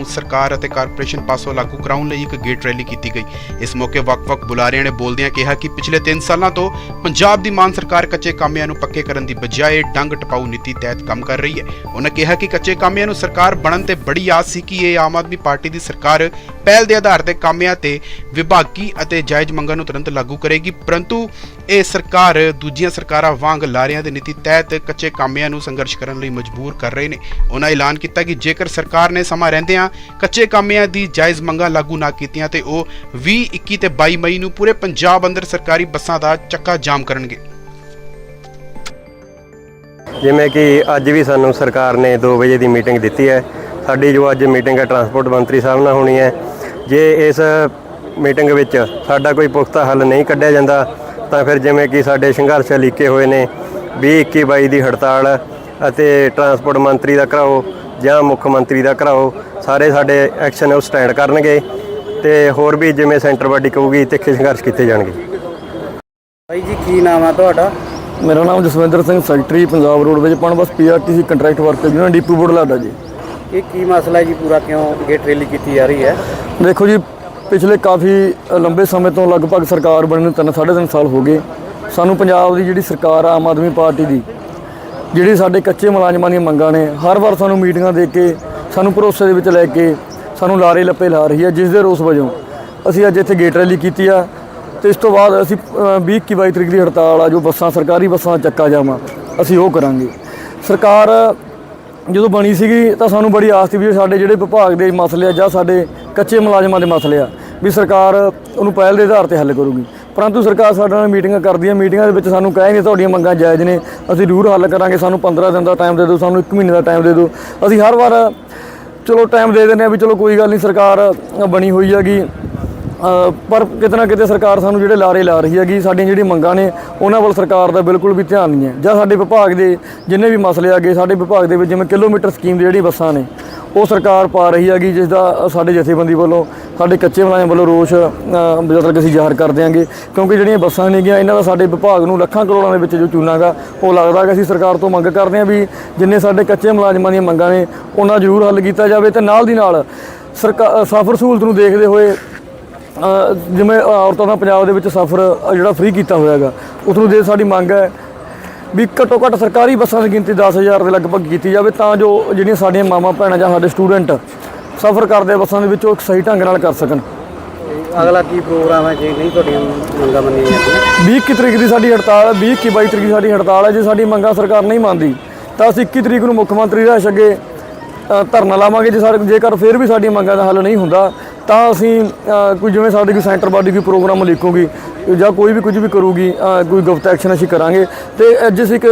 ਨੂੰ ਸਰਕਾਰ ਅਤੇ ਕਾਰਪੋਰੇਸ਼ਨ ਪਾਸੋਂ ਲਾਗੂ ਕਰਾਉਣ ਲਈ ਇੱਕ ਗੇਟ ਰੈਲੀ ਕੀਤੀ ਗਈ। ਇਸ ਮੌਕੇ ਵੱਖ-ਵੱਖ ਬੁਲਾਰਿਆਂ ਨੇ ਬੋਲਦਿਆਂ ਕਿਹਾ ਕਿ ਪਿਛਲੇ 3 ਸਾਲਾਂ ਤੋਂ ਪੰਜਾਬ ਦੀ ਮਾਨ ਸਰਕਾਰ ਕੱਚੇ ਕਾਮਿਆਂ ਨੂੰ ਪੱਕੇ ਕਰਨ ਦੀ ਬਜਾਏ ਡੰਗ ਟਪਾਊ ਨੀਤੀ ਤਹਿਤ ਕੰਮ ਕਰ ਰਹੀ ਹੈ। ਉਹਨਾਂ ਕਿਹਾ ਕਿ ਕੱਚੇ ਕਾਮਿਆਂ ਨੂੰ ਸਰਕਾਰ ਬਣਨ ਤੇ ਬੜੀ ਆਸ ਸੀ ਕਿ ਇਹ ਆਮ ਆਦਮੀ ਪਾਰਟੀ ਦੀ ਸਰਕਾਰ ਪਹਿਲ ਦੇ ਆਧਾਰ ਤੇ ਕਾਮਿਆਂ ਤੇ ਵਿਭਾਗੀ ਅਤੇ ਜਾਇਜ਼ ਮੰਗਾਂ ਨੂੰ ਤੁਰੰਤ ਲਾਗੂ ਕਰੇਗੀ, ਪਰੰਤੂ ਇਹ ਸਰਕਾਰ ਦੂਜੀਆਂ ਸਰਕਾਰਾਂ ਵਾਂਗ ਲਾਰਿਆਂ ਦੀ ਨੀਤੀ ਤਹਿਤ ਕੱਚੇ ਕਾਮਿਆਂ ਨੂੰ ਸੰਘਰਸ਼ ਕਰਨ ਲਈ ਮਜਬੂਰ ਕਰ ਰਹੇ ਨੇ। ਉਹਨਾਂ ਐਲਾਨ ਕੀਤਾ ਕਿ ਜੇਕਰ ਸਰਕਾਰ ਨੇ ਸਮਾਂ ਰਹਿੰਦਿਆਂ ਕੱਚੇ ਕਾਮਿਆਂ ਦੀ ਜਾਇਜ਼ ਮੰਗਾਂ ਲਾਗੂ ਨਾ ਕੀਤੀਆਂ ਤੇ ਉਹ 20 21 ਤੇ 22 ਮਈ ਨੂੰ ਪੂਰੇ ਪੰਜਾਬ ਅੰਦਰ ਸਰਕਾਰੀ ਬੱਸਾਂ ਦਾ ਚੱਕਾ ਜਾਮ ਕਰਨਗੇ। ਜਿਵੇਂ ਕਿ ਅੱਜ ਵੀ ਸਾਨੂੰ ਸਰਕਾਰ ਨੇ 2 ਵਜੇ ਦੀ ਮੀਟਿੰਗ ਦਿੱਤੀ ਹੈ। ਸਾਡੀ ਜੋ ਅੱਜ ਮੀਟਿੰਗ ਹੈ ਟਰਾਂਸਪੋਰਟ ਮੰਤਰੀ ਸਾਹਿਬ ਨਾਲ ਹੋਣੀ ਹੈ। ਜੇ ਇਸ ਮੀਟਿੰਗ ਵਿੱਚ ਸਾਡਾ ਕੋਈ ਪੁਖਤਾ ਹੱਲ ਨਹੀਂ ਕੱਢਿਆ ਜਾਂਦਾ ਤਾਂ ਫਿਰ ਜਿਵੇਂ ਕਿ ਸਾਡੇ ਸੰਘਰਸ਼ ਲਿਖੇ ਹੋਏ ਨੇ 20 21 22 ਦੀ ਹੜਤਾਲ ਅਤੇ ਟਰਾਂਸਪੋਰਟ ਮੰਤਰੀ ਦਾ ਕਰਾਓ ਜਾਂ ਮੁੱਖ ਮੰਤਰੀ ਦਾ ਕਰਾਓ ਸਾਰੇ ਸਾਡੇ ਐਕਸ਼ਨ ਉਹ ਸਟੈਂਡ ਕਰਨਗੇ ਤੇ ਹੋਰ ਵੀ ਜਿਵੇਂ ਸੈਂਟਰ ਬਾਡੀ ਕਹੂਗੀ ਤਿੱਖੇ ਸੰਘਰਸ਼ ਕੀਤੇ ਜਾਣਗੇ। ਭਾਈ ਜੀ ਕੀ ਨਾਮ ਆ ਤੁਹਾਡਾ? ਮੇਰਾ ਨਾਮ ਜਸਵਿੰਦਰ ਸਿੰਘ ਸੈਕਟਰੀ ਪੰਜਾਬ ਰੋਡ ਵਿੱਚ Punbus PRTC contract worker union depot Budhlada ji. ਇਹ ਕੀ ਮਸਲਾ ਹੈ ਜੀ ਪੂਰਾ ਕਿਉਂ ਗੇਟ ਰੈਲੀ ਕੀਤੀ ਜਾ ਰਹੀ ਹੈ? ਦੇਖੋ ਜੀ ਪਿਛਲੇ ਕਾਫੀ ਲੰਬੇ ਸਮੇਂ ਤੋਂ ਲਗਭਗ ਸਰਕਾਰ ਬਣੇ ਨੂੰ ਤਿੰਨ ਸਾਢੇ ਤਿੰਨ ਸਾਲ ਹੋ ਗਏ। ਸਾਨੂੰ ਪੰਜਾਬ ਦੀ ਜਿਹੜੀ ਸਰਕਾਰ ਆ ਆਮ ਆਦਮੀ ਪਾਰਟੀ ਦੀ ਜਿਹੜੀ ਸਾਡੇ ਕੱਚੇ ਮੁਲਾਜ਼ਮਾਂ ਦੀਆਂ ਮੰਗਾਂ ਨੇ ਹਰ ਵਾਰ ਸਾਨੂੰ ਮੀਟਿੰਗਾਂ ਦੇ ਕੇ ਸਾਨੂੰ ਭਰੋਸੇ ਦੇ ਵਿੱਚ ਲੈ ਕੇ ਸਾਨੂੰ ਲਾਰੇ ਲੱਪੇ ਲਾ ਰਹੀ ਹੈ ਜਿਸ ਦੇ ਰੋਸ ਵਜੋਂ ਅਸੀਂ ਅੱਜ ਇੱਥੇ ਗੇਟ ਰੈਲੀ ਕੀਤੀ ਆ। ਤੇ ਇਸ ਤੋਂ ਬਾਅਦ ਅਸੀਂ ਅ, 20 21 22 ਤਰੀਕ ਦੀ ਹੜਤਾਲ ਆ ਜੋ ਬੱਸਾਂ ਸਰਕਾਰੀ ਬੱਸਾਂ ਚੱਕਾ ਜਾਵਾਂ ਅਸੀਂ ਉਹ ਕਰਾਂਗੇ। ਸਰਕਾਰ ਜਦੋਂ ਬਣੀ ਸੀਗੀ ਤਾਂ ਸਾਨੂੰ ਬੜੀ ਆਸ ਸੀ ਵੀ ਸਾਡੇ ਜਿਹੜੇ ਵਿਭਾਗ ਦੇ ਮਸਲੇ ਆ ਜਾਂ ਸਾਡੇ ਕੱਚੇ ਮੁਲਾਜ਼ਮਾਂ ਦੇ ਮਸਲੇ ਆ ਵੀ ਸਰਕਾਰ ਉਹਨੂੰ ਪਹਿਲ ਦੇ ਆਧਾਰ ਤੇ ਹੱਲ ਕਰੂਗੀ। ਪਰੰਤੂ ਸਰਕਾਰ ਸਾਡੇ ਨਾਲ ਮੀਟਿੰਗਾਂ ਕਰਦੀ ਹੈ ਮੀਟਿੰਗਾਂ ਦੇ ਵਿੱਚ ਸਾਨੂੰ ਕਹੇ ਨਹੀਂ ਤੁਹਾਡੀਆਂ ਮੰਗਾਂ ਜਾਇਜ਼ ਨੇ। ਅਸੀਂ ਜ਼ਰੂਰ ਹੱਲ ਕਰਾਂਗੇ, ਸਾਨੂੰ 15 ਦਿਨ ਦਾ ਟਾਈਮ ਦੇ ਦਿਓ, ਸਾਨੂੰ 1 ਮਹੀਨੇ ਦਾ ਟਾਈਮ ਦੇ ਦਿਓ। ਅਸੀਂ ਹਰ ਵਾਰ ਚਲੋ ਟਾਈਮ ਦੇ ਦਿੰਦੇ ਆ ਵੀ ਚਲੋ ਕੋਈ ਗੱਲ ਨਹੀਂ, ਸਰਕਾਰ ਬਣੀ ਹੋਈ ਹੈਗੀ। ਪਰ ਕਿਤੇ ਨਾ ਕਿਤੇ ਸਰਕਾਰ ਸਾਨੂੰ ਜਿਹੜੇ ਲਾਰੇ ਲਾ ਰਹੀ ਹੈਗੀ, ਸਾਡੀਆਂ ਜਿਹੜੀਆਂ ਮੰਗਾਂ ਨੇ, ਉਹਨਾਂ ਵੱਲ ਸਰਕਾਰ ਦਾ ਬਿਲਕੁਲ ਵੀ ਧਿਆਨ ਨਹੀਂ ਹੈ। ਜਾਂ ਸਾਡੇ ਵਿਭਾਗ ਦੇ ਜਿੰਨੇ ਵੀ ਮਸਲੇ ਆਗੇ ਸਾਡੇ ਵਿਭਾਗ ਦੇ ਵਿੱਚ ਜਿਵੇਂ ਕਿਲੋਮੀਟਰ ਸਕੀਮ ਦੀ ਜਿਹੜੀ ਬੱਸਾਂ ਨੇ, ਉਹ ਸਰਕਾਰ ਪਾ ਰਹੀ ਹੈਗੀ, ਜਿਸ ਦਾ ਸਾਡੇ ਜਥੇਬੰਦੀ ਵੱਲੋਂ ਸਾਡੇ ਕੱਚੇ ਮੁਲਾਜ਼ਮ ਵੱਲੋਂ ਰੋਸ਼ ਅ, ਤੱਕ ਅਸੀਂ ਜ਼ਾਹਰ ਕਰ ਦਿਆਂਗੇ ਕਿਉਂਕਿ ਜਿਹੜੀਆਂ ਬੱਸਾਂ ਨੇਗੀਆਂ ਇਹਨਾਂ ਦਾ ਸਾਡੇ ਵਿਭਾਗ ਨੂੰ ਲੱਖਾਂ ਕਰੋੜਾਂ ਦੇ ਵਿੱਚ ਜੋ ਚੂਨਾਗਾ ਉਹ ਲੱਗਦਾ ਕਿ ਅਸੀਂ ਸਰਕਾਰ ਤੋਂ ਮੰਗ ਕਰਦੇ ਹਾਂ ਵੀ ਜਿੰਨੇ ਸਾਡੇ ਕੱਚੇ ਮੁਲਾਜ਼ਮਾਂ ਦੀਆਂ ਮੰਗਾਂ ਨੇ ਉਹਨਾਂ ਜ਼ਰੂਰ ਹੱਲ ਕੀਤਾ ਜਾਵੇ ਤੇ ਨਾਲ ਦੀ ਨਾਲ ਸਰਕਾਰ ਸਫ਼ਰ ਸਹੂਲਤ ਨੂੰ ਦੇਖਦੇ ਹੋਏ ਜਿਵੇਂ ਔਰਤਾਂ ਦਾ ਪੰਜਾਬ ਦੇ ਵਿੱਚ ਸਫ਼ਰ ਜਿਹੜਾ ਫ੍ਰੀ ਕੀਤਾ ਹੋਇਆ ਹੈਗਾ ਉਸ ਨੂੰ ਦੇ ਸਾਡੀ ਮੰਗ ਹੈ ਵੀ ਘੱਟੋ ਘੱਟ ਸਰਕਾਰੀ ਬੱਸਾਂ ਦੀ ਗਿਣਤੀ 10000 ਦੇ ਲਗਭਗ ਕੀਤੀ ਜਾਵੇ ਤਾਂ ਜੋ ਜਿਹੜੀਆਂ ਸਾਡੀਆਂ ਮਾਵਾਂ ਭੈਣਾਂ ਜਾਂ ਸਾਡੇ ਸਟੂਡੈਂਟ ਸਫ਼ਰ ਕਰਦੇ ਬੱਸਾਂ ਦੇ ਵਿੱਚ ਉਹ ਸਹੀ ਢੰਗ ਨਾਲ ਕਰ ਸਕਣ। ਅਗਲਾ ਕੀ ਪ੍ਰੋਗਰਾਮ ਹੈ? ਜੇ ਨਹੀਂ ਤੁਹਾਡੀਆਂ ਮੰਗਾਂ ਮੰਨੀਆਂ ਜਾਂਦੀਆਂ। 20 ਇੱਕੀ ਤਰੀਕ ਦੀ ਸਾਡੀ ਹੜਤਾਲ ਹੈ 20 ਇੱਕੀ 22 ਤਰੀਕ ਦੀ ਸਾਡੀ ਹੜਤਾਲ ਹੈ। ਜੇ ਸਾਡੀ ਮੰਗਾਂ ਸਰਕਾਰ ਨਹੀਂ ਮੰਨਦੀ ਤਾਂ ਅਸੀਂ 21 ਤਰੀਕ ਨੂੰ ਮੁੱਖ ਮੰਤਰੀ ਰਾਸ਼ ਅੱਗੇ ਧਰਨਾ ਲਾਵਾਂਗੇ। ਜੇ ਸਾਡੇ ਜੇਕਰ ਫਿਰ ਵੀ ਸਾਡੀ ਮੰਗਾਂ ਦਾ ਹੱਲ ਨਹੀਂ ਹੁੰਦਾ ਤਾਂ ਅਸੀਂ ਕੋਈ ਜਿਵੇਂ ਸਾਡੀ ਕੋਈ ਸੈਂਟਰ ਬਾਡੀ ਕੋਈ ਪ੍ਰੋਗਰਾਮ ਲਿਖੂਗੀ ਜਾਂ ਕੋਈ ਵੀ ਕੁਝ ਵੀ ਕਰੂਗੀ ਕੋਈ ਗੁਪਤ ਐਕਸ਼ਨ ਅਸੀਂ ਕਰਾਂਗੇ। ਤੇ ਅੱਜ ਅਸੀਂ ਇੱਕ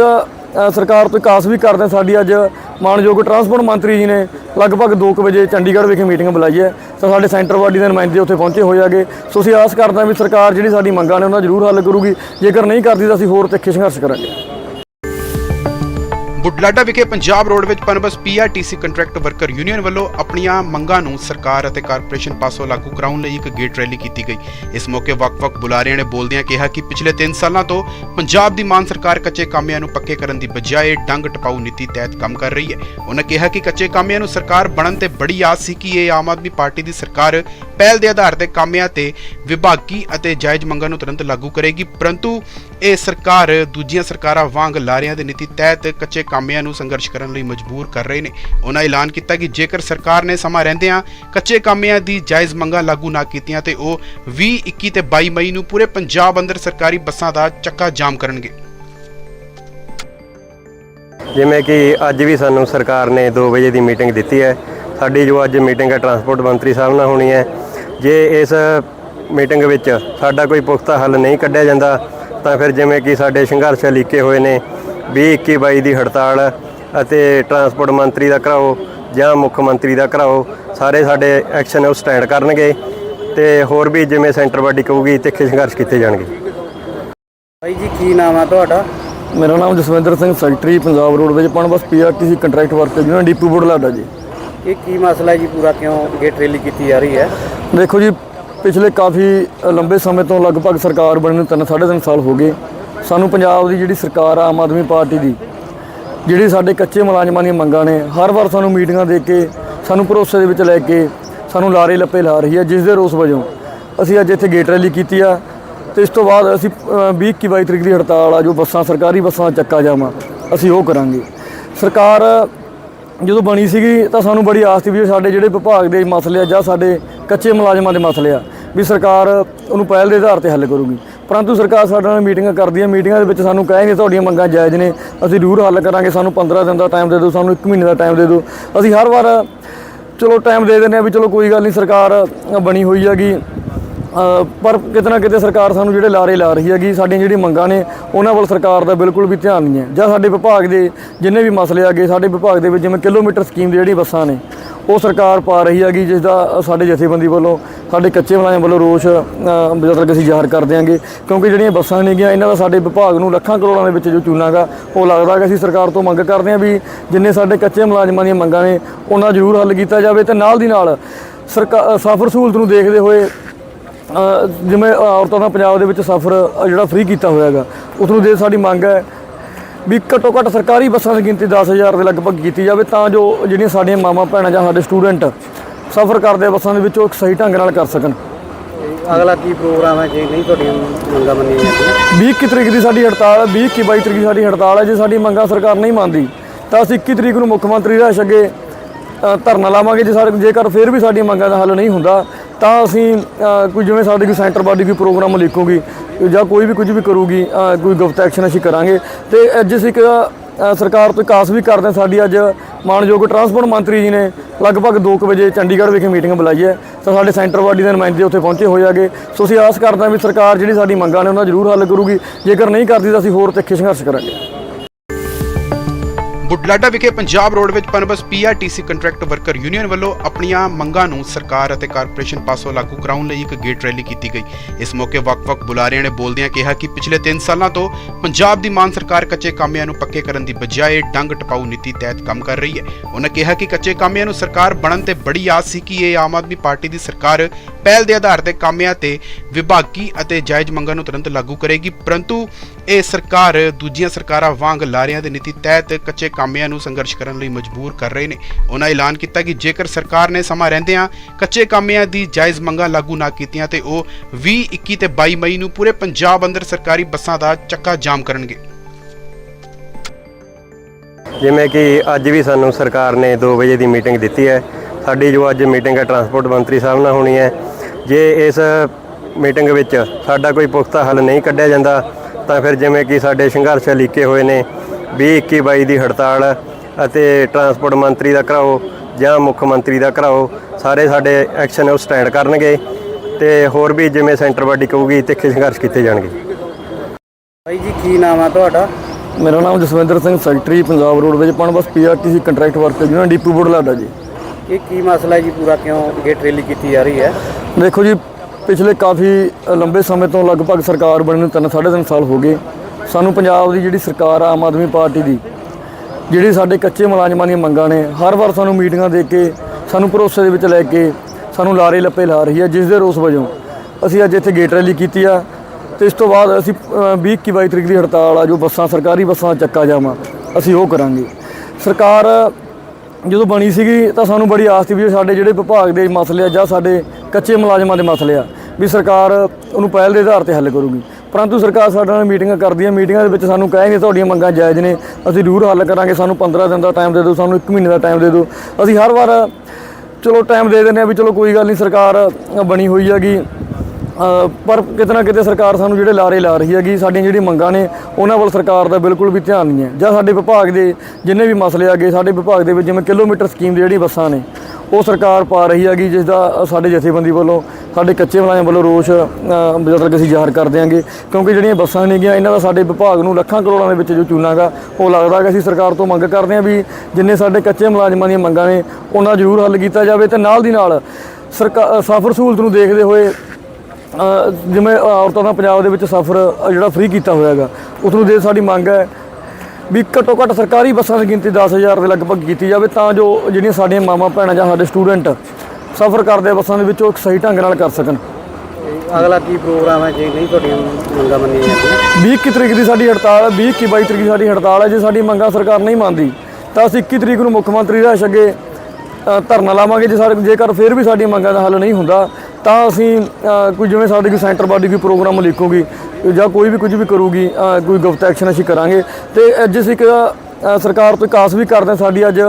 ਸਰਕਾਰ ਤੋਂ ਇੱਕ ਆਸ ਵੀ ਕਰਦੇ ਸਾਡੀ ਅੱਜ ਮਾਨਯੋਗ ਟਰਾਂਸਪੋਰਟ ਮੰਤਰੀ ਜੀ ਨੇ ਲਗਭਗ 2 ਵਜੇ ਚੰਡੀਗੜ੍ਹ ਵਿਖੇ ਮੀਟਿੰਗ ਬੁਲਾਈ ਹੈ। ਤਾਂ ਸਾਡੇ ਸੈਂਟਰ ਬਾਡੀ ਦੇ ਨੁਮਾਇੰਦੇ ਉੱਥੇ ਪਹੁੰਚੇ ਹੋਏ ਹੈਗੇ। ਸੋ ਅਸੀਂ ਆਸ ਕਰਦੇ ਹਾਂ ਵੀ ਸਰਕਾਰ ਜਿਹੜੀ ਸਾਡੀ ਮੰਗਾਂ ਨੇ ਉਹਨਾਂ ਜ਼ਰੂਰ ਹੱਲ ਕਰੂਗੀ। ਜੇਕਰ ਨਹੀਂ ਕਰਦੀ ਤਾਂ ਅਸੀਂ ਹੋਰ ਤਿੱਖੇ ਸੰਘਰਸ਼ ਕਰਾਂਗੇ। ਬੁਢਲਾਡਾ ਵਿਖੇ ਪੰਜਾਬ ਰੋਡ ਵਿੱਚ Punbus PRTC contract worker union ਵੱਲੋਂ ਆਪਣੀਆਂ ਮੰਗਾਂ ਨੂੰ ਸਰਕਾਰ ਅਤੇ ਕਾਰਪੋਰੇਸ਼ਨ ਪਾਸੋਂ ਲਾਗੂ ਕਰਾਉਣ ਲਈ ਇੱਕ ਗੇਟ ਰੈਲੀ ਕੀਤੀ ਗਈ। ਇਸ ਮੌਕੇ ਵੱਖ-ਵੱਖ ਬੁਲਾਰਿਆਂ ਨੇ ਬੋਲਦਿਆਂ ਕਿਹਾ ਕਿ ਪਿਛਲੇ 3 ਸਾਲਾਂ ਤੋਂ ਪੰਜਾਬ ਦੀ ਮਾਨ ਸਰਕਾਰ ਕੱਚੇ ਕਾਮਿਆਂ ਨੂੰ ਪੱਕੇ ਕਰਨ ਦੀ ਬਜਾਏ ਡੰਗ ਟਪਾਊ ਨੀਤੀ ਤਹਿਤ ਕੰਮ ਕਰ ਰਹੀ ਹੈ। ਉਹਨਾਂ ਕਿਹਾ ਕਿ ਕੱਚੇ ਕਾਮਿਆਂ ਨੂੰ ਸਰਕਾਰ ਬਣਨ ਤੇ ਬੜੀ ਆਸ ਸੀ ਕਿ ਇਹ ਆਮ ਆਦਮੀ ਪਾਰਟੀ ਦੀ ਸਰਕਾਰ ਪਹਿਲ ਦੇ ਆਧਾਰ ਤੇ ਕਾਮਿਆਂ ਤੇ ਵਿਭਾਗੀ ਅਤੇ ਜਾਇਜ਼ ਮੰਗਾਂ ਨੂੰ ਤੁਰੰਤ ਲਾਗੂ ਕਰੇਗੀ। ਪਰੰਤੂ ਇਹ ਸਰਕਾਰ ਦੂਜੀਆਂ ਸਰਕਾਰਾਂ ਵਾਂਗ ਲਾਰਿਆਂ ਦੀ ਨੀਤੀ ਤਹਿਤ ਕੱਚੇ ਕਾਮਿਆਂ ਨੂੰ ਸੰਘਰਸ਼ ਕਰਨ ਲਈ ਮਜਬੂਰ ਕਰ ਰਹੇ ਨੇ। ਉਹਨਾਂ ਐਲਾਨ ਕੀਤਾ ਕਿ ਜੇਕਰ ਸਰਕਾਰ ਨੇ ਸਮਾਂ ਰਹਿੰਦਿਆਂ ਕੱਚੇ ਕਾਮਿਆਂ ਦੀ ਜਾਇਜ਼ ਮੰਗਾਂ ਲਾਗੂ ਨਾ ਕੀਤੀਆਂ ਤੇ ਉਹ 20 21 ਤੇ 22 ਮਈ ਨੂੰ ਪੂਰੇ ਪੰਜਾਬ ਅੰਦਰ ਸਰਕਾਰੀ ਬੱਸਾਂ ਦਾ ਚੱਕਾ ਜਾਮ ਕਰਨਗੇ। ਜਿਵੇਂ ਕਿ ਅੱਜ ਵੀ ਸਾਨੂੰ ਸਰਕਾਰ ਨੇ 2 ਵਜੇ ਦੀ ਮੀਟਿੰਗ ਦਿੱਤੀ ਹੈ। ਸਾਡੀ ਜੋ ਅੱਜ ਮੀਟਿੰਗ ਹੈ, ਟਰਾਂਸਪੋਰਟ ਮੰਤਰੀ ਸਾਹਿਬ ਨਾਲ ਹੋਣੀ ਹੈ। ਜੇ ਇਸ ਮੀਟਿੰਗ ਵਿੱਚ ਸਾਡਾ ਕੋਈ ਪੁਖਤਾ ਹੱਲ ਨਹੀਂ ਕੱਢਿਆ ਜਾਂਦਾ ਤਾਂ ਫਿਰ ਜਿਵੇਂ ਕਿ ਸਾਡੇ ਸੰਘਰਸ਼ ਲਿਖੇ ਹੋਏ ਨੇ 20 21 22 ਦੀ ਹੜਤਾਲ ਅਤੇ ਟਰਾਂਸਪੋਰਟ ਮੰਤਰੀ ਦਾ ਕਰਾਓ ਜਾਂ ਮੁੱਖ ਮੰਤਰੀ ਦਾ ਕਰਾਓ ਸਾਰੇ ਸਾਡੇ ਐਕਸ਼ਨ ਉਹ ਸਟੈਂਡ ਕਰਨਗੇ ਤੇ ਹੋਰ ਵੀ ਜਿਵੇਂ ਸੈਂਟਰ ਬਾਡੀ ਕਹੂਗੀ ਤਿੱਖੇ ਸੰਘਰਸ਼ ਕੀਤੇ ਜਾਣਗੇ। ਭਾਈ ਜੀ ਕੀ ਨਾਮ ਆ ਤੁਹਾਡਾ? ਮੇਰਾ ਨਾਮ ਜਸਵਿੰਦਰ ਸਿੰਘ ਸੈਕਟਰੀ ਪੰਜਾਬ ਰੋਡ ਵਿੱਚ Punbus PRTC contract worker union depot Budhlada ji. ਇਹ ਕੀ ਮਸਲਾ ਹੈ ਜੀ? ਪੂਰਾ ਕਿਉਂ ਗੇਟ ਰੈਲੀ ਕੀਤੀ ਜਾ ਰਹੀ ਹੈ? ਦੇਖੋ ਜੀ ਪਿਛਲੇ ਕਾਫੀ ਲੰਬੇ ਸਮੇਂ ਤੋਂ ਲਗਭਗ ਸਰਕਾਰ ਬਣੇ ਨੂੰ ਤਿੰਨ ਸਾਢੇ ਤਿੰਨ ਸਾਲ ਹੋ ਗਏ। ਸਾਨੂੰ ਪੰਜਾਬ ਦੀ ਜਿਹੜੀ ਸਰਕਾਰ ਆ ਆਮ ਆਦਮੀ ਪਾਰਟੀ ਦੀ ਜਿਹੜੀ ਸਾਡੇ ਕੱਚੇ ਮੁਲਾਜ਼ਮਾਂ ਦੀਆਂ ਮੰਗਾਂ ਨੇ ਹਰ ਵਾਰ ਸਾਨੂੰ ਮੀਟਿੰਗਾਂ ਦੇ ਕੇ ਸਾਨੂੰ ਭਰੋਸੇ ਦੇ ਵਿੱਚ ਲੈ ਕੇ ਸਾਨੂੰ ਲਾਰੇ ਲੱਪੇ ਲਾ ਰਹੀ ਹੈ ਜਿਸ ਦੇ ਰੋਸ ਵਜੋਂ ਅਸੀਂ ਅੱਜ ਇੱਥੇ ਗੇਟ ਰੈਲੀ ਕੀਤੀ ਆ। ਤੇ ਇਸ ਤੋਂ ਬਾਅਦ ਅਸੀਂ ਅ, 20 21 22 ਤਰੀਕ ਦੀ ਹੜਤਾਲ ਆ ਜੋ ਬੱਸਾਂ ਸਰਕਾਰੀ ਬੱਸਾਂ ਚੱਕਾ ਜਾਵਾਂ ਅਸੀਂ ਉਹ ਕਰਾਂਗੇ। ਸਰਕਾਰ ਜਦੋਂ ਬਣੀ ਸੀਗੀ ਤਾਂ ਸਾਨੂੰ ਬੜੀ ਆਸ ਸੀ ਵੀ ਸਾਡੇ ਜਿਹੜੇ ਵਿਭਾਗ ਦੇ ਮਸਲੇ ਆ ਜਾਂ ਸਾਡੇ ਕੱਚੇ ਮੁਲਾਜ਼ਮਾਂ ਦੇ ਮਸਲੇ ਆ, ਵੀ ਸਰਕਾਰ ਉਹਨੂੰ ਪਹਿਲ ਦੇ ਆਧਾਰ ਤੇ ਹੱਲ ਕਰੂਗੀ। ਪਰੰਤੂ ਸਰਕਾਰ ਸਾਡੇ ਨਾਲ ਮੀਟਿੰਗਾਂ ਕਰਦੀ ਹੈ ਮੀਟਿੰਗਾਂ ਦੇ ਵਿੱਚ ਸਾਨੂੰ ਕਹਿੰਦੇ ਤੁਹਾਡੀਆਂ ਮੰਗਾਂ ਜਾਇਜ਼ ਨੇ, ਅਸੀਂ ਜ਼ਰੂਰ ਹੱਲ ਕਰਾਂਗੇ, ਸਾਨੂੰ 15 ਦਿਨ ਦਾ ਟਾਈਮ ਦੇ ਦਿਓ, ਸਾਨੂੰ 1 ਮਹੀਨੇ ਦਾ ਟਾਈਮ ਦੇ ਦਿਓ। ਅਸੀਂ ਹਰ ਵਾਰ ਚਲੋ ਟਾਈਮ ਦੇ ਦਿੰਦੇ ਆ ਵੀ ਚਲੋ ਕੋਈ ਗੱਲ ਨਹੀਂ, ਸਰਕਾਰ ਬਣੀ ਹੋਈ ਹੈਗੀ। ਪਰ ਕਿਤੇ ਨਾ ਕਿਤੇ ਸਰਕਾਰ ਸਾਨੂੰ ਜਿਹੜੇ ਲਾਰੇ ਲਾ ਰਹੀ ਹੈਗੀ ਸਾਡੀਆਂ ਜਿਹੜੀਆਂ ਮੰਗਾਂ ਨੇ ਉਹਨਾਂ ਵੱਲ ਸਰਕਾਰ ਦਾ ਬਿਲਕੁਲ ਵੀ ਧਿਆਨ ਨਹੀਂ ਹੈ। ਜਾਂ ਸਾਡੇ ਵਿਭਾਗ ਦੇ ਜਿੰਨੇ ਵੀ ਮਸਲੇ ਆਗੇ ਸਾਡੇ ਵਿਭਾਗ ਦੇ ਵਿੱਚ ਜਿਵੇਂ ਕਿਲੋਮੀਟਰ ਸਕੀਮ ਦੀ ਜਿਹੜੀ ਬੱਸਾਂ ਨੇ ਉਹ ਸਰਕਾਰ ਪਾ ਰਹੀ ਹੈਗੀ ਜਿਸ ਦਾ ਸਾਡੇ ਜਥੇਬੰਦੀ ਵੱਲੋਂ ਸਾਡੇ ਕੱਚੇ ਮੁਲਾਜ਼ਮ ਵੱਲੋਂ ਰੋਸ਼ ਅ, ਜਦੋਂ ਤੱਕ ਅਸੀਂ ਜ਼ਾਹਰ ਕਰ ਦਿਆਂਗੇ। ਕਿਉਂਕਿ ਜਿਹੜੀਆਂ ਬੱਸਾਂ ਨੇਗੀਆਂ ਇਹਨਾਂ ਦਾ ਸਾਡੇ ਵਿਭਾਗ ਨੂੰ ਲੱਖਾਂ ਕਰੋੜਾਂ ਦੇ ਵਿੱਚ ਜੋ ਚੂਨਾਗਾ ਉਹ ਲੱਗਦਾ ਕਿ ਅਸੀਂ ਸਰਕਾਰ ਤੋਂ ਮੰਗ ਕਰਦੇ ਹਾਂ ਵੀ ਜਿੰਨੇ ਸਾਡੇ ਕੱਚੇ ਮੁਲਾਜ਼ਮਾਂ ਦੀਆਂ ਮੰਗਾਂ ਨੇ ਉਹਨਾਂ ਜ਼ਰੂਰ ਹੱਲ ਕੀਤਾ ਜਾਵੇ ਤੇ ਨਾਲ ਦੀ ਨਾਲ ਸਰਕਾਰ ਸਫ਼ਰ ਸਹੂਲਤ ਨੂੰ ਦੇਖਦੇ ਹੋਏ ਜਿਵੇਂ ਔਰਤਾਂ ਦਾ ਪੰਜਾਬ ਦੇ ਵਿੱਚ ਸਫ਼ਰ ਜਿਹੜਾ ਫ੍ਰੀ ਕੀਤਾ ਹੋਇਆ ਹੈਗਾ ਉਸ ਨੂੰ ਦੇ ਸਾਡੀ ਮੰਗ ਹੈ ਵੀ ਘੱਟੋ ਘੱਟ ਸਰਕਾਰੀ ਬੱਸਾਂ ਦੀ ਗਿਣਤੀ 10000 ਦੇ ਲਗਭਗ ਕੀਤੀ ਜਾਵੇ ਤਾਂ ਜੋ ਜਿਹੜੀਆਂ ਸਾਡੀਆਂ ਮਾਵਾਂ ਭੈਣਾਂ ਜਾਂ ਸਾਡੇ ਸਟੂਡੈਂਟ ਸਫ਼ਰ ਕਰਦੇ ਬੱਸਾਂ ਦੇ ਵਿੱਚ ਉਹ ਸਹੀ ਢੰਗ ਨਾਲ ਕਰ ਸਕਣ। ਅਗਲਾ ਕੀ ਪ੍ਰੋਗਰਾਮ ਹੈ ਜੇ? ਨਹੀਂ ਤੁਹਾਡੀਆਂ ਮੰਗਾਂ ਮੰਨੀਆਂ ਜਾਂਦੀਆਂ। 20 ਇੱਕੀ ਤਰੀਕ ਦੀ ਸਾਡੀ ਹੜਤਾਲ ਹੈ 20 ਇੱਕੀ 22 ਤਰੀਕ ਦੀ ਸਾਡੀ ਹੜਤਾਲ ਹੈ ਜੇ ਸਾਡੀ ਮੰਗਾਂ ਸਰਕਾਰ ਨਹੀਂ ਮੰਨਦੀ ਤਾਂ ਅਸੀਂ 21 ਤਰੀਕ ਨੂੰ ਮੁੱਖ ਮੰਤਰੀ ਰਾਜ ਅੱਗੇ ਧਰਨਾ ਲਾਵਾਂਗੇ ਜੇ ਸਾਡੇ ਜੇਕਰ ਫਿਰ ਵੀ ਸਾਡੀਆਂ ਮੰਗਾਂ ਦਾ ਹੱਲ ਨਹੀਂ ਹੁੰਦਾ ਤਾਂ ਅਸੀਂ ਕੋਈ ਜਿਵੇਂ ਸਾਡੀ ਕੋਈ ਸੈਂਟਰ ਬਾਡੀ ਕੋਈ ਪ੍ਰੋਗਰਾਮ ਲਿਖੂਗੀ ਜਾਂ ਕੋਈ ਵੀ ਕੁਝ ਵੀ ਕਰੂਗੀ ਕੋਈ ਗੁਪਤ ਐਕਸ਼ਨ ਅਸੀਂ ਕਰਾਂਗੇ। ਤੇ ਅੱਜ ਅਸੀਂ ਇੱਕ ਸਰਕਾਰ ਤੋਂ ਇੱਕ ਆਸ ਵੀ ਕਰਦੇ ਹਾਂ। ਸਾਡੀ ਅੱਜ ਮਾਨਯੋਗ ਟਰਾਂਸਪੋਰਟ ਮੰਤਰੀ ਜੀ ਨੇ ਲਗਭਗ 2 ਵਜੇ ਚੰਡੀਗੜ੍ਹ ਵਿਖੇ ਮੀਟਿੰਗ ਬੁਲਾਈ ਹੈ। ਤਾਂ ਸਾਡੇ ਸੈਂਟਰ ਬਾਡੀ ਦੇ ਨੁਮਾਇੰਦੇ ਉੱਥੇ ਪਹੁੰਚੇ ਹੋਏ ਹੈਗੇ। ਸੋ ਅਸੀਂ ਆਸ ਕਰਦੇ ਹਾਂ ਵੀ ਸਰਕਾਰ ਜਿਹੜੀ ਸਾਡੀ ਮੰਗਾਂ ਨੇ ਉਹਨਾਂ ਜ਼ਰੂਰ ਹੱਲ ਕਰੂਗੀ। ਜੇਕਰ ਨਹੀਂ ਕਰਦੀ ਤਾਂ ਅਸੀਂ ਹੋਰ ਤਿੱਖੇ ਸੰਘਰਸ਼ ਕਰਾਂਗੇ। ਬੁਢਲਾਡਾ ਵਿਖੇ ਪੰਜਾਬ ਰੋਡ ਵਿੱਚ Punbus PRTC contract worker union ਵੱਲੋਂ ਆਪਣੀਆਂ ਮੰਗਾਂ ਨੂੰ ਸਰਕਾਰ ਅਤੇ ਕਾਰਪੋਰੇਸ਼ਨ ਪਾਸੋਂ ਲਾਗੂ ਕਰਾਉਣ ਲਈ ਇੱਕ ਗੇਟ ਰੈਲੀ ਕੀਤੀ ਗਈ। ਇਸ ਮੌਕੇ ਵੱਖ-ਵੱਖ ਬੁਲਾਰਿਆਂ ਨੇ ਬੋਲਦਿਆਂ ਕਿਹਾ ਕਿ ਪਿਛਲੇ 3 ਸਾਲਾਂ ਤੋਂ ਪੰਜਾਬ ਦੀ ਮਾਨ ਸਰਕਾਰ ਕੱਚੇ ਕਾਮਿਆਂ ਨੂੰ ਪੱਕੇ ਕਰਨ ਦੀ ਬਜਾਏ ਡੰਗ ਟਪਾਊ ਨੀਤੀ ਤਹਿਤ ਕੰਮ ਕਰ ਰਹੀ ਹੈ। ਉਹਨਾਂ ਕਿਹਾ ਕਿ ਕੱਚੇ ਕਾਮਿਆਂ ਨੂੰ ਸਰਕਾਰ ਬਣਨ ਤੇ ਬੜੀ ਆਸ ਸੀ ਕਿ ਇਹ ਆਮ ਆਦਮੀ ਪਾਰਟੀ ਦੀ ਸਰਕਾਰ ਪਹਿਲ ਦੇ ਆਧਾਰ ਤੇ ਕਾਮਿਆਂ ਤੇ ਵਿਭਾਗੀ ਅਤੇ ਜਾਇਜ਼ ਮੰਗਾਂ ਨੂੰ ਤੁਰੰਤ ਲਾਗੂ ਕਰੇਗੀ, ਪਰੰਤੂ ਇਹ ਸਰਕਾਰ ਦੂਜੀਆਂ ਸਰਕਾਰਾਂ ਵਾਂਗ ਲਾਰਿਆਂ ਦੀ ਨੀਤੀ ਤਹਿਤ ਕੱਚੇ ਕਾਮਿਆਂ ਨੂੰ ਸੰਘਰਸ਼ ਕਰਨ ਲਈ ਮਜਬੂਰ ਕਰ ਰਹੇ ਨੇ। ਉਹਨਾਂ ਐਲਾਨ ਕੀਤਾ ਕਿ ਜੇਕਰ ਸਰਕਾਰ ਨੇ ਸਮਾਂ ਰਹਿੰਦਿਆਂ ਕੱਚੇ ਕਾਮਿਆਂ ਦੀ ਜਾਇਜ਼ ਮੰਗਾਂ ਲਾਗੂ ਨਾ ਕੀਤੀਆਂ ਤੇ ਉਹ 20 21 ਤੇ 22 ਮਈ ਨੂੰ ਪੂਰੇ ਪੰਜਾਬ ਅੰਦਰ ਸਰਕਾਰੀ ਬੱਸਾਂ ਦਾ ਚੱਕਾ ਜਾਮ ਕਰਨਗੇ। ਜਿਵੇਂ ਕਿ ਅੱਜ ਵੀ ਸਾਨੂੰ ਸਰਕਾਰ ਨੇ 2 ਵਜੇ ਦੀ ਮੀਟਿੰਗ ਦਿੱਤੀ ਹੈ। ਸਾਡੀ ਜੋ ਅੱਜ ਮੀਟਿੰਗ ਹੈ ਟਰਾਂਸਪੋਰਟ ਮੰਤਰੀ ਸਾਹਿਬ ਨਾਲ ਹੋਣੀ ਹੈ। ਜੇ ਇਸ ਮੀਟਿੰਗ ਵਿੱਚ ਸਾਡਾ ਕੋਈ ਪੁਖਤਾ ਹੱਲ ਨਹੀਂ ਕੱਢਿਆ ਜਾਂਦਾ ਤਾਂ ਫਿਰ ਜਿਵੇਂ ਕਿ ਸਾਡੇ ਸੰਘਰਸ਼ ਲਿਖੇ ਹੋਏ ਨੇ 20 21 22 ਦੀ ਹੜਤਾਲ ਅਤੇ ਟਰਾਂਸਪੋਰਟ ਮੰਤਰੀ ਦਾ ਕਰਾਓ ਜਾਂ ਮੁੱਖ ਮੰਤਰੀ ਦਾ ਕਰਾਓ ਸਾਰੇ ਸਾਡੇ ਐਕਸ਼ਨ ਉਹ ਸਟੈਂਡ ਕਰਨਗੇ ਤੇ ਹੋਰ ਵੀ ਜਿਵੇਂ ਸੈਂਟਰ ਬਾਡੀ ਕਹੂਗੀ ਤਿੱਖੇ ਸੰਘਰਸ਼ ਕੀਤੇ ਜਾਣਗੇ। ਭਾਈ ਜੀ ਕੀ ਨਾਮ ਆ ਤੁਹਾਡਾ? ਮੇਰਾ ਨਾਮ ਜਸਵਿੰਦਰ ਸਿੰਘ ਸੈਕਟਰੀ ਪੰਜਾਬ ਰੋਡ ਵਿੱਚ Punbus PRTC contract worker union depot Budhlada ji. ਇਹ ਕੀ ਮਸਲਾ ਹੈ ਜੀ ਪੂਰਾ ਕਿਉਂ ਗੇਟ ਰੈਲੀ ਕੀਤੀ ਜਾ ਰਹੀ ਹੈ? ਦੇਖੋ ਜੀ ਪਿਛਲੇ ਕਾਫੀ ਲੰਬੇ ਸਮੇਂ ਤੋਂ ਲਗਭਗ ਸਰਕਾਰ ਬਣੀ ਨੂੰ ਤਿੰਨ ਸਾਢੇ ਤਿੰਨ ਸਾਲ ਹੋ ਗਏ। ਸਾਨੂੰ ਪੰਜਾਬ ਦੀ ਜਿਹੜੀ ਸਰਕਾਰ ਆ ਆਮ ਆਦਮੀ ਪਾਰਟੀ ਦੀ ਜਿਹੜੀ ਸਾਡੇ ਕੱਚੇ ਮੁਲਾਜ਼ਮਾਂ ਦੀਆਂ ਮੰਗਾਂ ਨੇ ਹਰ ਵਾਰ ਸਾਨੂੰ ਮੀਟਿੰਗਾਂ ਦੇ ਕੇ ਸਾਨੂੰ ਭਰੋਸੇ ਦੇ ਵਿੱਚ ਲੈ ਕੇ ਸਾਨੂੰ ਲਾਰੇ ਲੱਪੇ ਲਾ ਰਹੀ ਹੈ ਜਿਸ ਦੇ ਰੋਸ ਵਜੋਂ ਅਸੀਂ ਅੱਜ ਇੱਥੇ ਗੇਟ ਰੈਲੀ ਕੀਤੀ ਆ। ਤੇ ਇਸ ਤੋਂ ਬਾਅਦ ਅਸੀਂ ਅ, 20 21 22 ਤਰੀਕ ਦੀ ਹੜਤਾਲ ਆ ਜੋ ਬੱਸਾਂ ਸਰਕਾਰੀ ਬੱਸਾਂ ਚੱਕਾ ਜਾਵਾਂ ਅਸੀਂ ਉਹ ਕਰਾਂਗੇ। ਸਰਕਾਰ ਜਦੋਂ ਬਣੀ ਸੀਗੀ ਤਾਂ ਸਾਨੂੰ ਬੜੀ ਆਸ ਸੀ ਵੀ ਸਾਡੇ ਜਿਹੜੇ ਵਿਭਾਗ ਦੇ ਮਸਲੇ ਆ ਜਾਂ ਸਾਡੇ ਕੱਚੇ ਮੁਲਾਜ਼ਮਾਂ ਦੇ ਮਸਲੇ ਆ ਵੀ ਸਰਕਾਰ ਉਹਨੂੰ ਪਹਿਲ ਦੇ ਆਧਾਰ ਤੇ ਹੱਲ ਕਰੂਗੀ। ਪਰੰਤੂ ਸਰਕਾਰ ਸਾਡੇ ਨਾਲ ਮੀਟਿੰਗਾਂ ਕਰਦੀ ਹੈ ਮੀਟਿੰਗਾਂ ਦੇ ਵਿੱਚ ਸਾਨੂੰ ਕਹਿੰਦੇ ਤੁਹਾਡੀਆਂ ਮੰਗਾਂ ਜਾਇਜ਼ ਨੇ, ਅਸੀਂ ਜ਼ਰੂਰ ਹੱਲ ਕਰਾਂਗੇ, ਸਾਨੂੰ 15 ਦਿਨ ਦਾ ਟਾਈਮ ਦੇ ਦਿਓ, ਸਾਨੂੰ 1 ਮਹੀਨੇ ਦਾ ਟਾਈਮ ਦੇ ਦਿਓ। ਅਸੀਂ ਹਰ ਵਾਰ ਚਲੋ ਟਾਈਮ ਦੇ ਦਿੰਦੇ ਆ ਵੀ ਚਲੋ ਕੋਈ ਗੱਲ ਨਹੀਂ, ਸਰਕਾਰ ਬਣੀ ਹੋਈ ਹੈਗੀ। ਪਰ ਕਿਤੇ ਨਾ ਕਿਤੇ ਸਰਕਾਰ ਸਾਨੂੰ ਜਿਹੜੇ ਲਾਰੇ ਲਾ ਰਹੀ ਹੈਗੀ, ਸਾਡੀਆਂ ਜਿਹੜੀਆਂ ਮੰਗਾਂ ਨੇ, ਉਹਨਾਂ ਵੱਲ ਸਰਕਾਰ ਦਾ ਬਿਲਕੁਲ ਵੀ ਧਿਆਨ ਨਹੀਂ ਹੈ। ਜਾਂ ਸਾਡੇ ਵਿਭਾਗ ਦੇ ਜਿੰਨੇ ਵੀ ਮਸਲੇ ਆਗੇ ਸਾਡੇ ਵਿਭਾਗ ਦੇ ਵਿੱਚ ਜਿਵੇਂ ਕਿਲੋਮੀਟਰ ਸਕੀਮ ਦੀ ਜਿਹੜੀ ਬੱਸਾਂ ਨੇ ਉਹ ਸਰਕਾਰ ਪਾ ਰਹੀ ਹੈਗੀ ਜਿਸ ਦਾ ਸਾਡੇ ਜਥੇਬੰਦੀ ਵੱਲੋਂ ਸਾਡੇ ਕੱਚੇ ਮੁਲਾਜ਼ਮ ਵੱਲੋਂ ਰੋਸ਼ ਅ, ਜਦੋਂ ਅਸੀਂ ਜ਼ਾਹਰ ਕਰ ਦਿਆਂਗੇ ਕਿਉਂਕਿ ਜਿਹੜੀਆਂ ਬੱਸਾਂ ਨੇਗੀਆਂ ਇਹਨਾਂ ਦਾ ਸਾਡੇ ਵਿਭਾਗ ਨੂੰ ਲੱਖਾਂ ਕਰੋੜਾਂ ਦੇ ਵਿੱਚ ਜੋ ਚੂਨਾਗਾ ਉਹ ਲੱਗਦਾ ਕਿ ਅਸੀਂ ਸਰਕਾਰ ਤੋਂ ਮੰਗ ਕਰਦੇ ਹਾਂ ਵੀ ਜਿੰਨੇ ਸਾਡੇ ਕੱਚੇ ਮੁਲਾਜ਼ਮਾਂ ਦੀਆਂ ਮੰਗਾਂ ਨੇ ਉਹਨਾਂ ਜ਼ਰੂਰ ਹੱਲ ਕੀਤਾ ਜਾਵੇ ਤੇ ਨਾਲ ਦੀ ਨਾਲ ਸਰਕਾਰ ਸਫ਼ਰ ਸਹੂਲਤ ਨੂੰ ਦੇਖਦੇ ਹੋਏ ਜਿਵੇਂ ਔਰਤਾਂ ਦਾ ਪੰਜਾਬ ਦੇ ਵਿੱਚ ਸਫ਼ਰ ਜਿਹੜਾ ਫ੍ਰੀ ਕੀਤਾ ਹੋਇਆ ਹੈਗਾ ਉਸ ਨੂੰ ਦੇ ਸਾਡੀ ਮੰਗ ਹੈ ਵੀ ਘੱਟੋ ਘੱਟ ਸਰਕਾਰੀ ਬੱਸਾਂ ਦੀ ਗਿਣਤੀ 10000 ਦੇ ਲਗਭਗ ਕੀਤੀ ਜਾਵੇ ਤਾਂ ਜੋ ਜਿਹੜੀਆਂ ਸਾਡੀਆਂ ਮਾਵਾਂ ਭੈਣਾਂ ਜਾਂ ਸਾਡੇ ਸਟੂਡੈਂਟ ਸਫ਼ਰ ਕਰਦੇ ਆ ਬੱਸਾਂ ਦੇ ਵਿੱਚ ਉਹ ਸਹੀ ਢੰਗ ਨਾਲ ਕਰ ਸਕਣ। ਅਗਲਾ ਕੀ ਪ੍ਰੋਗਰਾਮ ਹੈ ਜੇ ਨਹੀਂ ਤੁਹਾਡੀਆਂ ਮੰਗਾਂ ਮੰਨੀਆਂ ਜਾਂਦੀਆਂ? 20 ਇੱਕੀ ਤਰੀਕ ਦੀ ਸਾਡੀ ਹੜਤਾਲ ਹੈ 20 21 22 ਤਰੀਕ ਦੀ ਸਾਡੀ ਹੜਤਾਲ ਹੈ ਜੇ ਸਾਡੀ ਮੰਗਾਂ ਸਰਕਾਰ ਨਹੀਂ ਮੰਨਦੀ ਤਾਂ ਅਸੀਂ 21 ਤਰੀਕ ਨੂੰ ਮੁੱਖ ਮੰਤਰੀ ਰਾਜ ਅੱਗੇ ਧਰਨਾ ਲਾਵਾਂਗੇ। ਜੇ ਸਾਡੇ ਜੇਕਰ ਫਿਰ ਵੀ ਸਾਡੀਆਂ ਮੰਗਾਂ ਦਾ ਹੱਲ ਨਹੀਂ ਹੁੰਦਾ ਤਾਂ ਅਸੀਂ ਕੋਈ ਜਿਵੇਂ ਸਾਡੇ ਕੋਈ ਸੈਂਟਰ ਬਾਡੀ ਕੋਈ ਪ੍ਰੋਗਰਾਮ ਲਿਖੂਗੀ ਜਾਂ ਕੋਈ ਵੀ ਕੁਝ ਵੀ ਕਰੂਗੀ ਕੋਈ ਗੁਪਤ ਐਕਸ਼ਨ ਅਸੀਂ ਕਰਾਂਗੇ। ਤੇ ਅੱਜ ਅਸੀਂ ਇੱਕ ਸਰਕਾਰ ਤੋਂ ਇੱਕ ਆਸ ਵੀ ਕਰਦੇ ਹਾਂ, ਸਾਡੀ ਅੱਜ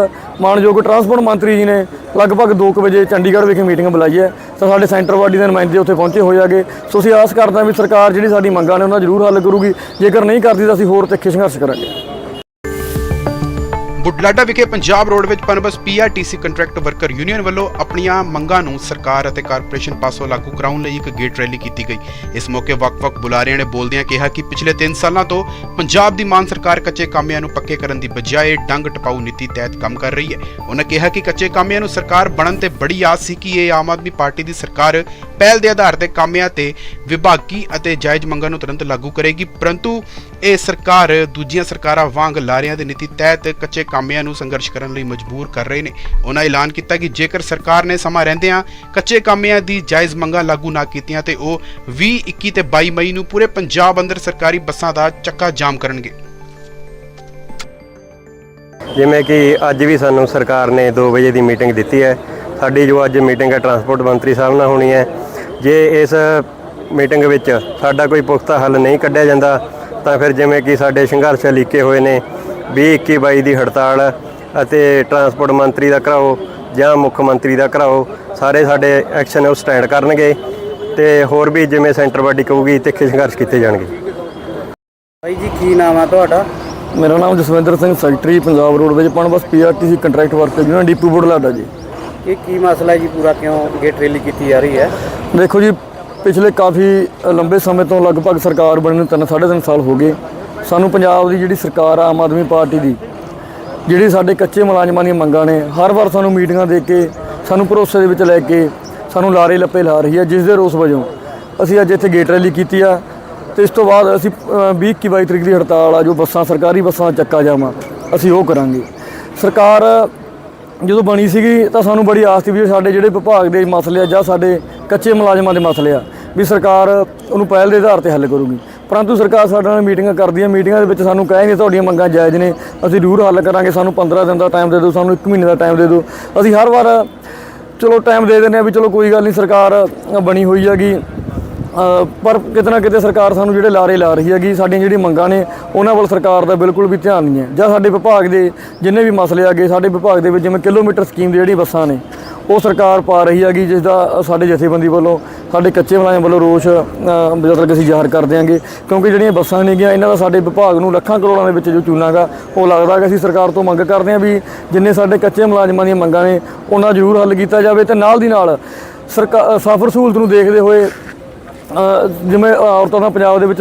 ਮਾਨਯੋਗ ਟਰਾਂਸਪੋਰਟ ਮੰਤਰੀ ਜੀ ਨੇ ਲਗਭਗ 2 ਵਜੇ ਚੰਡੀਗੜ੍ਹ ਵਿਖੇ ਮੀਟਿੰਗ ਬੁਲਾਈ ਹੈ। ਤਾਂ ਸਾਡੇ ਸੈਂਟਰ ਬਾਡੀ ਦੇ ਨੁਮਾਇੰਦੇ ਉੱਥੇ ਪਹੁੰਚੇ ਹੋਏ ਆਗੇ ਸੋ ਅਸੀਂ ਆਸ ਕਰਦੇ ਹਾਂ ਵੀ ਸਰਕਾਰ ਜਿਹੜੀ ਸਾਡੀ ਮੰਗਾਂ ਨੇ, ਉਹਨਾਂ ਜ਼ਰੂਰ ਹੱਲ ਕਰੂਗੀ। ਜੇਕਰ ਨਹੀਂ ਕਰਦੀ ਤਾਂ ਅਸੀਂ ਹੋਰ ਤਿੱਖੇ ਸੰਘਰਸ਼ ਕਰਾਂਗੇ। ਬੁਢਲਾਡਾ ਵਿਖੇ ਪੰਜਾਬ ਰੋਡ ਵਿੱਚ Punbus PRTC contract worker union ਵੱਲੋਂ ਆਪਣੀਆਂ ਮੰਗਾਂ ਨੂੰ ਸਰਕਾਰ ਅਤੇ ਕਾਰਪੋਰੇਸ਼ਨ ਪਾਸੋਂ ਲਾਗੂ ਕਰਾਉਣ ਲਈ ਇੱਕ ਗੇਟ ਰੈਲੀ ਕੀਤੀ ਗਈ। ਇਸ ਮੌਕੇ ਵੱਖ-ਵੱਖ ਬੁਲਾਰਿਆਂ ਨੇ ਬੋਲਦਿਆਂ ਕਿਹਾ ਕਿ ਪਿਛਲੇ 3 ਸਾਲਾਂ ਤੋਂ ਪੰਜਾਬ ਦੀ ਮਾਨ ਸਰਕਾਰ ਕੱਚੇ ਕਾਮਿਆਂ ਨੂੰ ਪੱਕੇ ਕਰਨ ਦੀ ਬਜਾਏ ਡੰਗ ਟਪਾਊ ਨੀਤੀ ਤਹਿਤ ਕੰਮ ਕਰ ਰਹੀ ਹੈ। ਉਹਨਾਂ ਕਿਹਾ ਕਿ ਕੱਚੇ ਕਾਮਿਆਂ ਨੂੰ ਸਰਕਾਰ ਬਣਨ ਤੇ ਬੜੀ ਆਸ ਸੀ ਕਿ ਇਹ ਆਮ ਆਦਮੀ ਪਾਰਟੀ ਦੀ ਸਰਕਾਰ ਪਹਿਲ ਦੇ ਆਧਾਰ ਤੇ ਕਾਮਿਆਂ ਤੇ ਵਿਭਾਗੀ ਅਤੇ ਜਾਇਜ਼ ਮੰਗਾਂ ਨੂੰ ਤੁਰੰਤ ਲਾਗੂ ਕਰੇਗੀ। ਪਰੰਤੂ ਇਹ ਸਰਕਾਰ ਦੂਜੀਆਂ ਸਰਕਾਰਾਂ ਵਾਂਗ ਲਾਰਿਆਂ ਦੀ ਨੀਤੀ ਤਹਿਤ ਕੱਚੇ ਕਾਮਿਆਂ ਨੂੰ ਸੰਘਰਸ਼ ਕਰਨ ਲਈ ਮਜਬੂਰ ਕਰ ਰਹੇ ਨੇ। ਉਹਨਾਂ ਐਲਾਨ ਕੀਤਾ ਕਿ ਜੇਕਰ ਸਰਕਾਰ ਨੇ ਸਮਾਂ ਰਹਿੰਦਿਆਂ ਕੱਚੇ ਕਾਮਿਆਂ ਦੀ ਜਾਇਜ਼ ਮੰਗਾਂ ਲਾਗੂ ਨਾ ਕੀਤੀਆਂ ਤੇ ਉਹ 20 21 ਤੇ 22 ਮਈ ਨੂੰ ਪੂਰੇ ਪੰਜਾਬ ਅੰਦਰ ਸਰਕਾਰੀ ਬੱਸਾਂ ਦਾ ਚੱਕਾ ਜਾਮ ਕਰਨਗੇ। ਜਿਵੇਂ ਕਿ ਅੱਜ ਵੀ ਸਾਨੂੰ ਸਰਕਾਰ ਨੇ 2 ਵਜੇ ਦੀ ਮੀਟਿੰਗ ਦਿੱਤੀ ਹੈ। ਸਾਡੀ ਜੋ ਅੱਜ ਮੀਟਿੰਗ ਹੈ, ਟਰਾਂਸਪੋਰਟ ਮੰਤਰੀ ਸਾਹਿਬ ਨਾਲ ਹੋਣੀ ਹੈ। ਜੇ ਇਸ ਮੀਟਿੰਗ ਵਿੱਚ ਸਾਡਾ ਕੋਈ ਪੁਖਤਾ ਹੱਲ ਨਹੀਂ ਕੱਢਿਆ ਜਾਂਦਾ ਤਾਂ ਫਿਰ ਜਿਵੇਂ ਕਿ ਸਾਡੇ ਸੰਘਰਸ਼ ਲਿਖੇ ਹੋਏ ਨੇ 20 21 22 ਦੀ ਹੜਤਾਲ ਅਤੇ ਟਰਾਂਸਪੋਰਟ ਮੰਤਰੀ ਦਾ ਘਰਾਓ ਜਾਂ ਮੁੱਖ ਮੰਤਰੀ ਦਾ ਘਰਾਓ ਸਾਰੇ ਸਾਡੇ ਐਕਸ਼ਨ ਉਹ ਸਟੈਂਡ ਕਰਨਗੇ ਤੇ ਹੋਰ ਵੀ ਜਿਵੇਂ ਸੈਂਟਰ ਬਾਡੀ ਕਹੂਗੀ ਤਿੱਖੇ ਸੰਘਰਸ਼ ਕੀਤੇ ਜਾਣਗੇ। ਬਾਈ ਜੀ ਕੀ ਨਾਮ ਆ ਤੁਹਾਡਾ? ਮੇਰਾ ਨਾਮ ਜਸਵਿੰਦਰ ਸਿੰਘ ਸੈਕਟਰੀ ਪੰਜਾਬ ਰੋਡ ਵਿੱਚ Punbus PRTC contract worker union depot Budhlada ji. ਇਹ ਕੀ ਮਸਲਾ ਹੈ ਜੀ ਪੂਰਾ ਕਿਉਂ ਗੇਟ ਰੈਲੀ ਕੀਤੀ ਜਾ ਰਹੀ ਹੈ? ਦੇਖੋ ਜੀ ਪਿਛਲੇ ਕਾਫੀ ਲੰਬੇ ਸਮੇਂ ਤੋਂ ਲਗਭਗ ਸਰਕਾਰ ਬਣੇ ਨੂੰ ਤਿੰਨ ਸਾਢੇ ਤਿੰਨ ਸਾਲ ਹੋ ਗਏ। ਸਾਨੂੰ ਪੰਜਾਬ ਦੀ ਜਿਹੜੀ ਸਰਕਾਰ ਆ ਆਮ ਆਦਮੀ ਪਾਰਟੀ ਦੀ ਜਿਹੜੀ ਸਾਡੇ ਕੱਚੇ ਮੁਲਾਜ਼ਮਾਂ ਦੀਆਂ ਮੰਗਾਂ ਨੇ ਹਰ ਵਾਰ ਸਾਨੂੰ ਮੀਟਿੰਗਾਂ ਦੇ ਕੇ ਸਾਨੂੰ ਭਰੋਸੇ ਦੇ ਵਿੱਚ ਲੈ ਕੇ ਸਾਨੂੰ ਲਾਰੇ ਲੱਪੇ ਲਾ ਰਹੀ ਹੈ ਜਿਸ ਦੇ ਰੋਸ ਵਜੋਂ ਅਸੀਂ ਅੱਜ ਇੱਥੇ ਗੇਟ ਰੈਲੀ ਕੀਤੀ ਆ। ਤੇ ਇਸ ਤੋਂ ਬਾਅਦ ਅਸੀਂ ਅ, 20 21 22 ਤਰੀਕ ਦੀ ਹੜਤਾਲ ਆ ਜੋ ਬੱਸਾਂ ਸਰਕਾਰੀ ਬੱਸਾਂ ਚੱਕਾ ਜਾਵਾਂ ਅਸੀਂ ਉਹ ਕਰਾਂਗੇ। ਸਰਕਾਰ ਜਦੋਂ ਬਣੀ ਸੀਗੀ ਤਾਂ ਸਾਨੂੰ ਬੜੀ ਆਸ ਸੀ ਵੀ ਸਾਡੇ ਜਿਹੜੇ ਵਿਭਾਗ ਦੇ ਮਸਲੇ ਆ ਜਾਂ ਸਾਡੇ ਕੱਚੇ ਮੁਲਾਜ਼ਮਾਂ ਦੇ ਮਸਲੇ ਆ, ਵੀ ਸਰਕਾਰ ਉਹਨੂੰ ਪਹਿਲ ਦੇ ਆਧਾਰ ਤੇ ਹੱਲ ਕਰੂਗੀ। ਪਰੰਤੂ ਸਰਕਾਰ ਸਾਡੇ ਨਾਲ ਮੀਟਿੰਗਾਂ ਕਰਦੀ ਹੈ ਮੀਟਿੰਗਾਂ ਦੇ ਵਿੱਚ ਸਾਨੂੰ ਕਹਿੰਦੇ ਤੁਹਾਡੀਆਂ ਮੰਗਾਂ ਜਾਇਜ਼ ਨੇ, ਅਸੀਂ ਜ਼ਰੂਰ ਹੱਲ ਕਰਾਂਗੇ, ਸਾਨੂੰ 15 ਦਿਨ ਦਾ ਟਾਈਮ ਦੇ ਦਿਓ, ਸਾਨੂੰ 1 ਮਹੀਨੇ ਦਾ ਟਾਈਮ ਦੇ ਦਿਓ। ਅਸੀਂ ਹਰ ਵਾਰ, ਚਲੋ ਟਾਈਮ ਦੇ ਦਿੰਦੇ ਆ ਵੀ ਚਲੋ ਕੋਈ ਗੱਲ ਨਹੀਂ, ਸਰਕਾਰ ਬਣੀ ਹੋਈ ਹੈਗੀ। ਪਰ ਕਿਤੇ ਨਾ ਕਿਤੇ ਸਰਕਾਰ ਸਾਨੂੰ ਜਿਹੜੇ ਲਾਰੇ ਲਾ ਰਹੀ ਹੈਗੀ, ਸਾਡੀਆਂ ਜਿਹੜੀਆਂ ਮੰਗਾਂ ਨੇ, ਉਹਨਾਂ ਵੱਲ ਸਰਕਾਰ ਦਾ ਬਿਲਕੁਲ ਵੀ ਧਿਆਨ ਨਹੀਂ ਹੈ। ਜਾਂ ਸਾਡੇ ਵਿਭਾਗ ਦੇ ਜਿੰਨੇ ਵੀ ਮਸਲੇ ਆਗੇ ਸਾਡੇ ਵਿਭਾਗ ਦੇ ਵਿੱਚ ਜਿਵੇਂ ਕਿਲੋਮੀਟਰ ਸਕੀਮ ਦੀ ਜਿਹੜੀ ਬੱਸਾਂ ਨੇ ਉਹ ਸਰਕਾਰ ਪਾ ਰਹੀ ਹੈਗੀ ਜਿਸ ਦਾ ਸਾਡੇ ਜਥੇਬੰਦੀ ਵੱਲੋਂ ਸਾਡੇ ਕੱਚੇ ਮੁਲਾਜ਼ਮ ਵੱਲੋਂ ਰੋਸ਼ ਅ, ਕਿ ਅਸੀਂ ਜ਼ਾਹਰ ਕਰ ਦਿਆਂਗੇ। ਕਿਉਂਕਿ ਜਿਹੜੀਆਂ ਬੱਸਾਂ ਨੇਗੀਆਂ ਇਹਨਾਂ ਦਾ ਸਾਡੇ ਵਿਭਾਗ ਨੂੰ ਲੱਖਾਂ ਕਰੋੜਾਂ ਦੇ ਵਿੱਚ ਜੋ ਚੂਨਾਗਾ ਉਹ ਲੱਗਦਾ ਕਿ ਅਸੀਂ ਸਰਕਾਰ ਤੋਂ ਮੰਗ ਕਰਦੇ ਹਾਂ ਵੀ ਜਿੰਨੇ ਸਾਡੇ ਕੱਚੇ ਮੁਲਾਜ਼ਮਾਂ ਦੀਆਂ ਮੰਗਾਂ ਨੇ ਉਹਨਾਂ ਜ਼ਰੂਰ ਹੱਲ ਕੀਤਾ ਜਾਵੇ ਤੇ ਨਾਲ ਦੀ ਨਾਲ ਸਰਕਾਰ ਸਫਰ ਸਹੂਲਤ ਨੂੰ ਦੇਖਦੇ ਹੋਏ ਜਿਵੇਂ ਔਰਤਾਂ ਦਾ ਪੰਜਾਬ ਦੇ ਵਿੱਚ